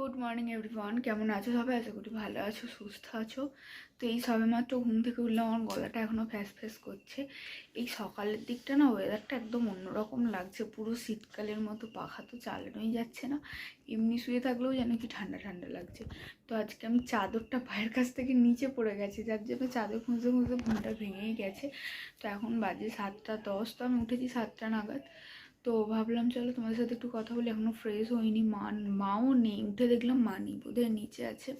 Good morning everyone কেমন আছো সবাই? আশা করি ভালো আছো, সুস্থ আছো। তো এই সবে মাত্র ঘুম থেকে উঠলাম, আমার গলাটা এখনও ফ্যাস ফ্যাস করছে। এই সকালের দিকটা না ওয়েদারটা একদম অন্যরকম লাগছে। পুরো শীতকালের মতো, পাখা তো চালানোই যাচ্ছে না। এমনি শুয়ে থাকলেও যেন কি ঠান্ডা ঠান্ডা লাগছে। তো আজকে আমি চাদরটা পায়ের কাছ থেকে নিচে পড়ে গেছে, যার জন্য চাদর খুঁজতে খুঁজতে ঘুমটা ভেঙেই গেছে। তো এখন বাজে সাতটা দশ, তো আমি উঠেছি সাতটা নাগাদ। তো ভাবলাম, চলো তোমাদের সাথে একটু কথা বলি। এখনও ফ্রেশ হয়নি মা মাও নেই। উঠে দেখলাম মা নেই বোধহয় নিচে আছে।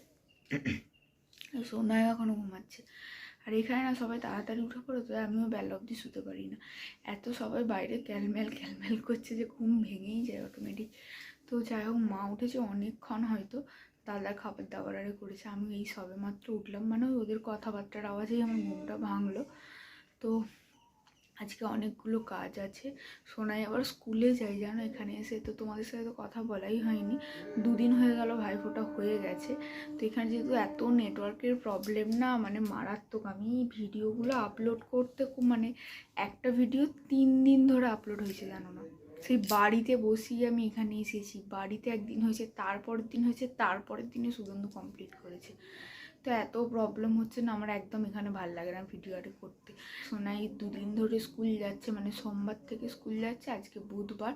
সোনায় এখনও ঘুমাচ্ছে। আর এখানে না সবাই তাড়াতাড়ি উঠে পড়ে, তো আমিও বেলা অবধি শুতে পারি না। এত সবাই বাইরে ক্যালমেল ক্যালমেল করছে যে ঘুম ভেঙেই যায় অটোমেটিক তো যাই হোক, মা উঠেছে অনেকক্ষণ হয়তো। দাদা খাবার দাবার আরে করেছে। আমি এই সবে মাত্র উঠলাম। মানে ওদের কথাবার্তার আওয়াজেই আমার ঘুমটা ভাঙলো। তো আজকে অনেকগুলো কাজ আছে। সোনাই আবার স্কুলে যাই জানো? এখানে এসে তো তোমাদের সাথে তো কথা বলাই হয়নি। দুদিন হয়ে গেল, ভাইফোঁটা হয়ে গেছে। তো এখানে যেহেতু এত নেটওয়ার্কের প্রবলেম না মানে মারাত্মক। আমি ভিডিওগুলো আপলোড করতে খুব মানে একটা ভিডিও তিন দিন ধরে আপলোড হয়েছে, জানো না? সেই বাড়িতে বসিয়ে আমি এখানে এসেছি। বাড়িতে একদিন হয়েছে, তারপরের দিন হয়েছে, তারপরের দিনে সুগন্ধ কমপ্লিট করেছে। তো এত প্রবলেম হচ্ছে না, আমার একদম এখানে ভালো লাগে না ভিডিও করতে। সোনাই দুদিন ধরে স্কুল যাচ্ছে মানে সোমবার থেকে স্কুল যাচ্ছে, আজকে বুধবার।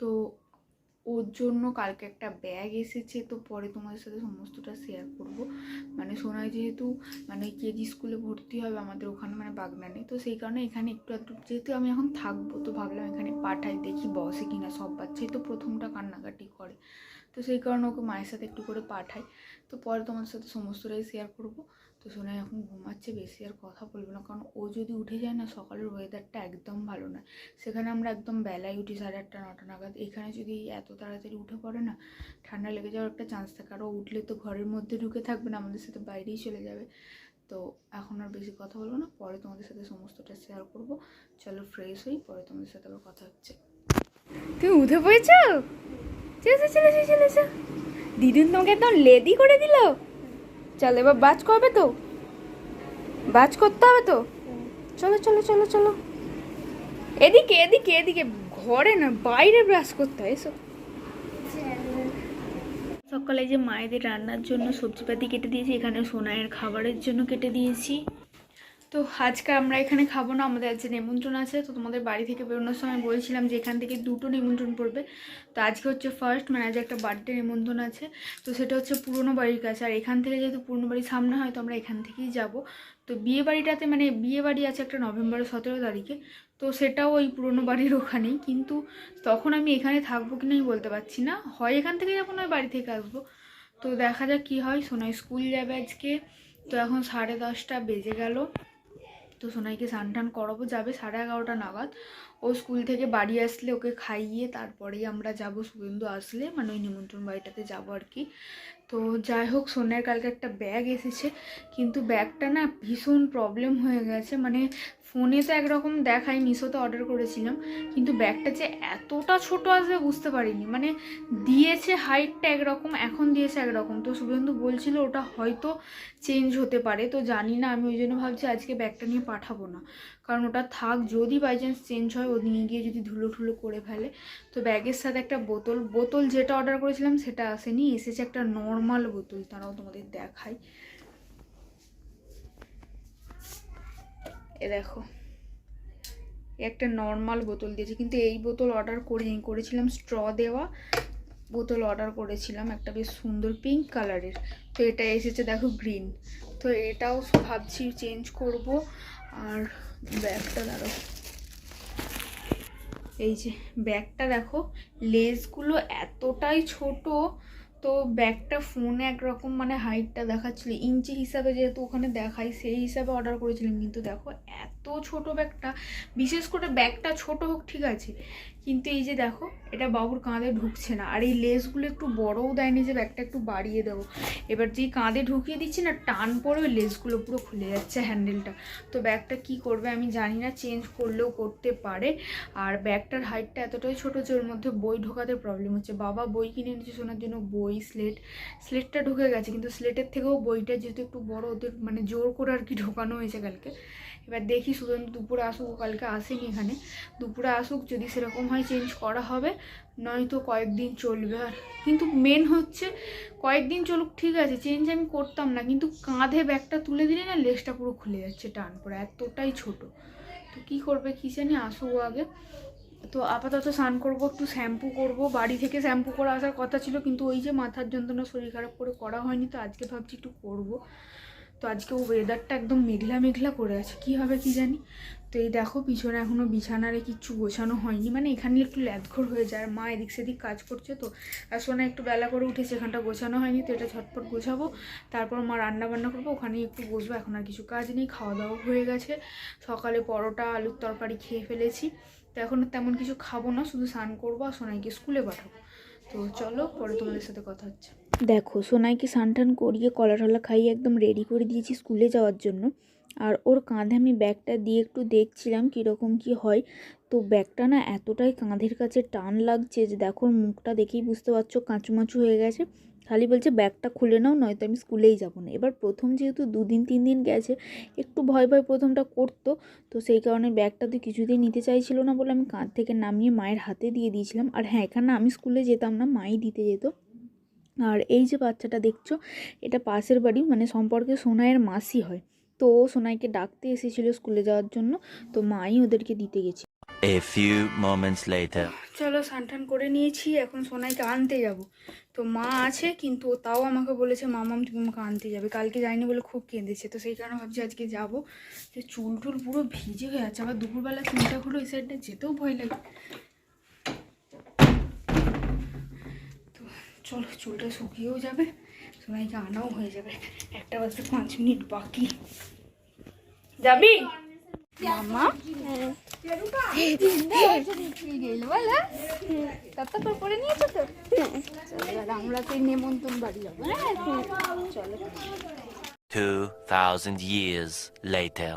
তো ওর জন্য কালকে একটা ব্যাগ এসেছে, তো পরে তোমাদের সাথে সমস্তটা শেয়ার করব। মানে সোনাই যেহেতু মানে কেজি স্কুলে ভর্তি হবে, আমাদের ওখানে মানে বাগনানে তো সেই কারণে এখানে একটু একটু যেহেতু আমি এখন থাকব, তো ভাবলাম এখানে পাঠাই, দেখি বসে কিনা সব বাচ্চাই তো প্রথমটা কান্নাকাটি করে। তো সেই কারণে ওকে মায়ের সাথে একটু করে পাঠাই। তো পরে তোমাদের সাথে সমস্তটাই শেয়ার করব। তো সোনাই এখন ঘুমাচ্ছে, বেশি আর কথা বলব না। কারণ ও যদি উঠে যায় না, সকালের ওয়েদারটা একদম ভালো নয় সেখানে আমরা একদম বেলায় উঠি, সাড়ে আটটা, নটা নাগাদ। এখানে যদি এত তাড়াতাড়ি উঠে পড়ে না, ঠান্ডা লেগে যাওয়ার একটা চান্স থাকে। আর ও উঠলে তো ঘরের মধ্যে ঢুকে থাকবে না, আমাদের সাথে বাইরেই চলে যাবে। তো এখন আর বেশি কথা বলব না। পরে তোমাদের সাথে সমস্তটা শেয়ার করব। চলো ফ্রেশ হই, পরে তোমাদের সাথে আবার কথা হচ্ছে। তুমি উঠে পড়েছো? চলে চলে চলে। দিদুন তোমাকে একদম লেদি করে দিল। চল, এবার বাজ করবে তো? বাজ করতে হবে তো? চলো চলো চলো চলো। এদিকে এদিকে এদিকে, ঘরে না, বাইরে ব্রাশ করতে হয়, এসো। সকালে যে মায়েদের রান্নার জন্য সবজিপাতি কেটে দিয়েছি, এখানে সোনাইয়ের খাবারের জন্য কেটে দিয়েছি। তো আজকে আমরা এখানে খাব না, আমাদের আজকে নিমন্ত্রণ আছে, তো তোমাদের বাড়ি থেকে বেরোনোর সময় বলছিলাম যে এখান থেকে দুটো নিমন্ত্রণ পড়বে। তো আজকে হচ্ছে ফার্স্ট মানে আজ একটা বার্থডে নিমন্ত্রণ আছে, তো সেটা হচ্ছে পুরনো বাড়ির কাছে। আর এখান থেকে যেহেতু পুরনো বাড়ির সামনে হয়, তো আমরা এখান থেকেই যাব। তো বিয়ে বাড়িটাতে মানে বিয়ে বাড়ি আছে একটা নভেম্বরের সতেরো তারিখে, তো সেটাও ওই পুরনো বাড়ির ওখানেই। কিন্তু তখন আমি এখানে থাকব কি নাই বলতে পারছি না। হয় এখান থেকে যাব নয় বাড়ি থেকে আসব। তো দেখা যাক কী হয়। সোনাই স্কুল যাবে আজকে। তো এখন সাড়ে দশটা বেজে গেল। তো সোনাইকে স্নান টান করাবো যাবে সাড়ে এগারোটা নাগাদ। ও স্কুল থেকে বাড়ি আসলে ওকে খাইয়ে তারপরেই আমরা যাব শুভেন্দু আসলে মানে ওই নিমন্ত্রণ বাড়িটাতে যাব আর কি। তো যাই হোক, সোনার কালকে একটা ব্যাগ এসেছে, কিন্তু ব্যাগটা না ভীষণ প্রবলেম হয়ে গেছে মানে ফোনে তো একরকম দেখাই মিশোতে অর্ডার করেছিলাম, কিন্তু ব্যাগটা যে এতটা ছোট আসবে বুঝতে পারিনি। মানে দিয়েছে হাইটটা একরকম, এখন দিয়েছে একরকম। তো শুভেন্দু বলছিল ওটা হয়তো চেঞ্জ হতে পারে, তো জানি না, আমি ওই জন্য ভাবছি আজকে ব্যাগটা নিয়ে পাঠাবো না। কারণ ওটা থাক, যদি বাই চান্স চেঞ্জ হয় ও নিয়ে গিয়ে যদি ধুলো ঠুলো করে ফেলে। তো ব্যাগের সাথে একটা বোতল বোতল যেটা অর্ডার করেছিলাম সেটা আসেনি, এসেছে একটা নর্মাল বোতল তারাও তোমাদের দেখাই। এ দেখো একটা নর্মাল বোতল দিয়েছে, কিন্তু এই বোতল অর্ডার করিনি করেছিলাম স্ট্র দেওয়া, বোতল অর্ডার করেছিলাম একটা বেশ সুন্দর পিঙ্ক কালারের তো এটা এসেছে দেখো গ্রিন তো এটাও ভাবছি চেঞ্জ করব, আর ব্যাগটা দাঁড়ো এই যে ব্যাগটা দেখো, লেসগুলো এতটাই ছোট, তো ব্যাগটা ফোনে একরকম মানে হাইটটা দেখাচ্ছিল। ইঞ্চি হিসাবে যেহেতু ওখানে দেখাই, সেই হিসাবে অর্ডার করেছিলাম। কিন্তু দেখো, এত ছোট ব্যাগটা, বিশেষ করে ব্যাগটা ছোট হোক, ঠিক আছে। কিন্তু এই যে দেখো, এটা বাবুর কাঁধে ঢুকছে না। আর এই লেসগুলো একটু বড়ও দেয়নি যে ব্যাগটা একটু বাড়িয়ে দেবো। এবার যেই কাঁধে ঢুকিয়ে দিচ্ছি না, টান পরে ওই লেসগুলো পুরো খুলে যাচ্ছে হ্যান্ডেলটা। তো ব্যাগটা কি করবে আমি জানি না, চেঞ্জ করলেও করতে পারে। আর ব্যাগটার হাইটটা এতটাই ছোটো যে ওর মধ্যে বই ঢোকাতে প্রবলেম হচ্ছে। বাবা বই কিনে এনেছে শোনার জন্য, বই স্লেট স্লেটটা ঢুকে গেছে। কিন্তু স্লেটের থেকেও বইটা যেহেতু একটু বড়, ওদের মানে জোর করে আর কি ঢোকানো হয়েছে কালকে। এবার দেখি শুভেন্দু দুপুরে আসুক ও কালকে আসেনি এখানে। দুপুরে আসুক, যদি সেরকম হয় চেঞ্জ করা হবে, নয়তো কয়েকদিন চলবে। আর কিন্তু মেন হচ্ছে কয়েকদিন চলুক, ঠিক আছে চেঞ্জ আমি করতাম না, কিন্তু কাঁধে ব্যাগটা তুলে দিলে না লেজটা পুরো খুলে যাচ্ছে টান পরে এতটাই ছোট। তো কী করবে কী জানি, আসুক আগে। তো আপাতত স্নান করব, একটু শ্যাম্পু করব। বাড়ি থেকে শ্যাম্পু করে আসার কথা ছিল, কিন্তু ওই যে মাথার যন্ত্রণা শরীর খারাপ করে করা হয়নি, তো আজকে ভাবছি একটু করব। তো আজকে ওয়েদারটা একদম মেঘলা মেঘলা করে আছে, কী হবে কি জানি? তো এই দেখো পিছনে এখনও বিছানারে কিচ্ছু গোছানো হয়নি মানে এখানে একটু ল্যাদঘর হয়ে যায় মা এদিক সেদিক কাজ করছে তো, আর সোনা একটু বেলা করে উঠেছে এখানটা গোছানো হয়নি, তো এটা ঝটপট গোছাবো, তারপর মা রান্না বান্না করব, ওখানেই একটু বসবো, এখন আর কিছু কাজ নেই খাওয়া দাওয়া হয়ে গেছে, সকালে পরোটা, আলুর তরকারি খেয়ে ফেলেছি, তো এখন তেমন কিছু খাব না, শুধু স্নান করব আর সোনাইকে স্কুলে পাঠাবো, তো চলো পরে তোমাদের সাথে কথা হচ্ছে। দেখো, সোনাইকে স্নান টান করিয়ে কলা টলা খাইয়ে একদম রেডি করে দিয়েছি স্কুলে যাওয়ার জন্য। আর ওর কাঁধে আমি ব্যাগটা দিয়ে একটু দেখছিলাম কীরকম কি হয়। তো ব্যাগটা না এতটাই কাঁধের কাছে টান লাগছে যে দেখো মুখটা দেখেই বুঝতে পারছ কাঁচুমাচু হয়ে গেছে। খালি বলছে, ব্যাগটা খুলে নাও, নয়তো আমি স্কুলেই যাব না। এবার প্রথম যেহেতু দুদিন, তিন দিন গেছে, একটু ভয় ভয় প্রথমটা করতো। তো সেই কারণে ব্যাগটা তো কিছুতেই নিতে চাইছিল না বলে আমি কাঁধ থেকে নামিয়ে মায়ের হাতে দিয়ে দিয়েছিলাম। আর হ্যাঁ এখানে আমি স্কুলে যেতাম না, মাই দিতে যেত। আর এই যে বাচ্চাটা দেখছ এটা পাশের বাড়ি মানে সম্পর্কে সোনাইয়ের মাসি হয়। তো ও সোনাইকে ডাকতে এসেছিল স্কুলে যাওয়ার জন্য তো মাই ওদেরকে দিতে গেছে। A few moments later. চলো স্নান করে নিয়েছি এখন সোনাইকে আনতে যাব। তো মা আছে কিন্তু তাও আমাকে বলেছে মামাম তুমি আমাকে আনতে যাবে। কালকে যাইনি বলে খুব কেঁদেছে। তো সেই কারণে ভাবছি আজকে যাব। যে চুল টুল পুরো ভিজে হয়ে আছে আবার দুপুরবেলা চিন্তা হলো এই সাইডটা যেতেও ভয় লাগে। চলো চুলটা শুকিয়েও যাবে সোনাইকে আনাও হয়ে যাবে। একটা বাজতে পাঁচ মিনিট বাকি। যাবি? মামা? বলো নিয়েছো তো? আমরা তো এই নেমন্তন্ন বাড়ি যাব। হ্যাঁ চলো। 2,000 years later.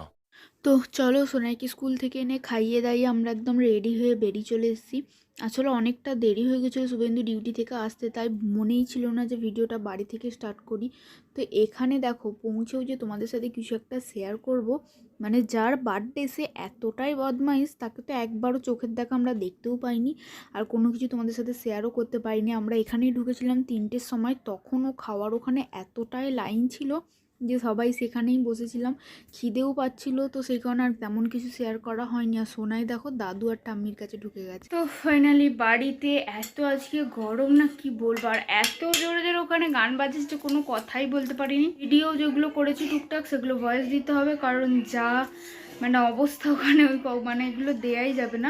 তো চলো সোনাইকে স্কুল থেকে এনে খাইয়ে দাইয়ে আমরা একদম রেডি হয়ে বেরিয়ে চলে এসেছি। আসলে অনেকটা দেরি হয়ে গেছিল শুভেন্দু ডিউটি থেকে আসতে, তাই মনেই ছিল না যে ভিডিওটা বাড়ি থেকে স্টার্ট করি। তো এখানে দেখো পৌঁছেও যে তোমাদের সাথে কিছু একটা শেয়ার করব মানে যার বার্থডে সে এতটাই বদমাইশ, তাকে তো একবারও চোখের দেখা আমরা দেখতেও পাইনি। আর কোনো কিছু তোমাদের সাথে শেয়ারও করতে পারিনি। আমরা এখানেই ঢুকেছিলাম তিনটের সময় তখনও খাওয়ার ওখানে এতটাই লাইন ছিল যে সবাই সেখানেই বসেছিলাম। খিদেও পাচ্ছিল তো সেই কারণে আর তেমন কিছু শেয়ার করা হয়নি। আর সোনাই দেখো, দাদু আর টাম্মির কাছে ঢুকে গেছে। তো ফাইনালি বাড়িতে এত আজকে গরম না কি বলব? আর এত জোরে জোরে ওখানে গান বাজছে যে কোনো কথাই বলতে পারিনি। ভিডিও যেগুলো করেছি টুকটাক সেগুলো ভয়েস দিতে হবে। কারণ যা মানে অবস্থা ওখানে ওই মানে এগুলো দেয়াই যাবে না।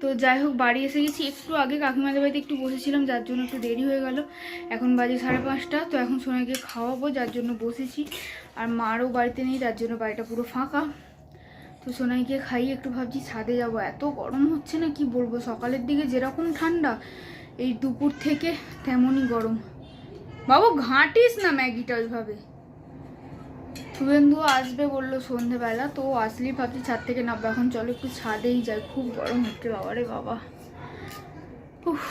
তো যাই হোক, বাড়ি এসে গেছি। একটু আগে কাকিমাদের বাড়িতে একটু বসেছিলাম, যার জন্য একটু দেরি হয়ে গেল। এখন বাজে সাড়ে পাঁচটা, তো এখন সোনাইকে খাওয়াবো, যার জন্য বসেছি। আর মারও বাড়িতে নেই, তার জন্য বাড়িটা পুরো ফাঁকা। তো সোনাইকে খাইয়ে একটু ভাবছি, ছাদে যাব। এত গরম হচ্ছে না, কি বলব? সকালের দিকে যেরকম ঠান্ডা, এই দুপুর থেকে তেমনই গরম। বাবু, ঘাঁটিস না ম্যাগিটা ওইভাবে শুভেন্দু আসবে বলল সন্ধেবেলা, তো আসলেই ভাবছি ছাদ থেকে নামবো। এখন চলো একটু ছাদেই যাই, খুব গরম হচ্ছে বাবারে বাবা। উফ।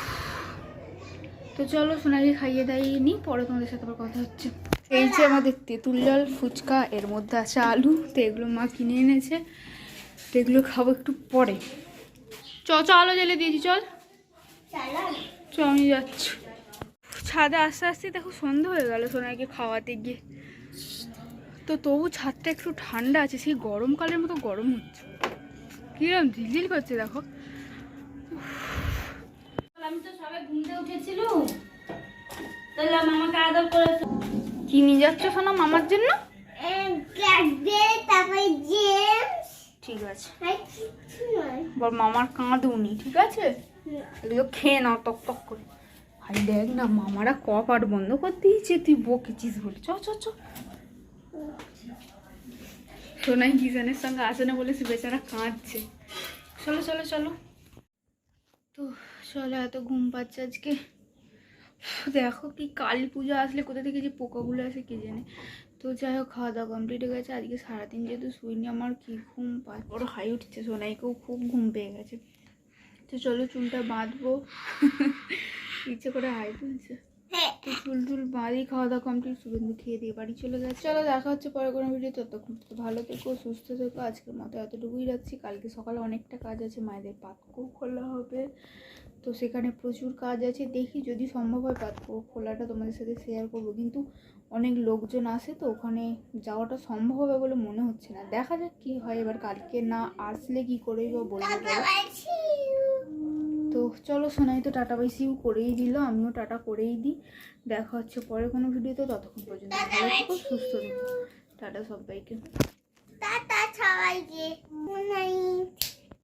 তো চলো সোনাকে খাইয়ে দাইয়ে নিই পরে তোমাদের সাথে আবার কথা হচ্ছে। এই যে আমাদের তেঁতুল জল, ফুচকা, এর মধ্যে আছে আলু, তো এগুলো মা কিনে এনেছে, তো এগুলো খাব একটু পরে। চ চ, আলো জ্বেলে দিয়েছি, চল। চ, আমি যাচ্ছি। ছাদে আস্তে আস্তে দেখো সন্ধ্যা হয়ে গেল সোনাকে খাওয়াতে গিয়ে। তো তবু ছাদটা একটু ঠান্ডা আছে সেই গরমকালের মতো গরম হচ্ছে। কিরম ঝিলঝিল করছে দেখো। আমি তো সবাই ঘুমতে উঠেছিল তাহলে মামাকে আদর করে কি নিয়ে যাচ্ছ সোনা মামার জন্য? ঠিক আছে। বল মামার কাঁদুনি ঠিক আছে? এগুলো খেয়ে নাও টক টক করে। ভাই দেখ না মামারা কপাট বন্ধ করে দিয়েছে তুই বকেছিস বলে। চ চ চ। সোনাই কিষানের সঙ্গে আসে না বলে সে বেচারা কাঁদছে। চলো চলো চলো। তো চলো, এত ঘুম পাচ্ছে আজকে। দেখো কি কালী পুজো আসলে কোথা থেকে যে পোকাগুলো আসে কে জানে। তো যাই হোক, খাওয়া দাওয়া কমপ্লিট হয়ে গেছে। আজকে সারাদিন যেহেতু শুইনি, আমার কি ঘুম পায় বড় হাই উঠছে, সোনাইকেও খুব ঘুম পেয়ে গেছে। তো চলো, চুলটা বাঁধবো। ইচ্ছে করে হাই তুলছে। তো চুল টুল খাওয়া দাওয়া কমপ্লিট শুভেন্দু খেয়ে দিয়ে বাড়ি চলে গেছে। চলো দেখা হচ্ছে পরে কোনো ভিডিও ততক্ষণ ভালো থেকো, সুস্থ থেকো। আজকের মতো এতটুকুই রাখছি। কালকে সকালে অনেকটা কাজ আছে, মায়েদের পাতকো খোলা হবে। তো সেখানে প্রচুর কাজ আছে। দেখি যদি সম্ভব হয় পাতকো খোলাটা তোমাদের সাথে শেয়ার করব। কিন্তু অনেক লোকজন আসে তো, ওখানে যাওয়াটা সম্ভব হবে বলে মনে হচ্ছে না। দেখা যাক কী হয়। এবার কালকে না আসলে কি করেই বা বলব বলো। তো চলো সোনাই তো টাটা বাই সিউ করেই দিল, আমিও টাটা করেই দিই। দেখা হচ্ছে পরে কোনো ভিডিওতে, ততক্ষণ পর্যন্ত ভালো থেকো, সুস্থ থেকো। টাটা সবাইকে। টাটা সবাইকে।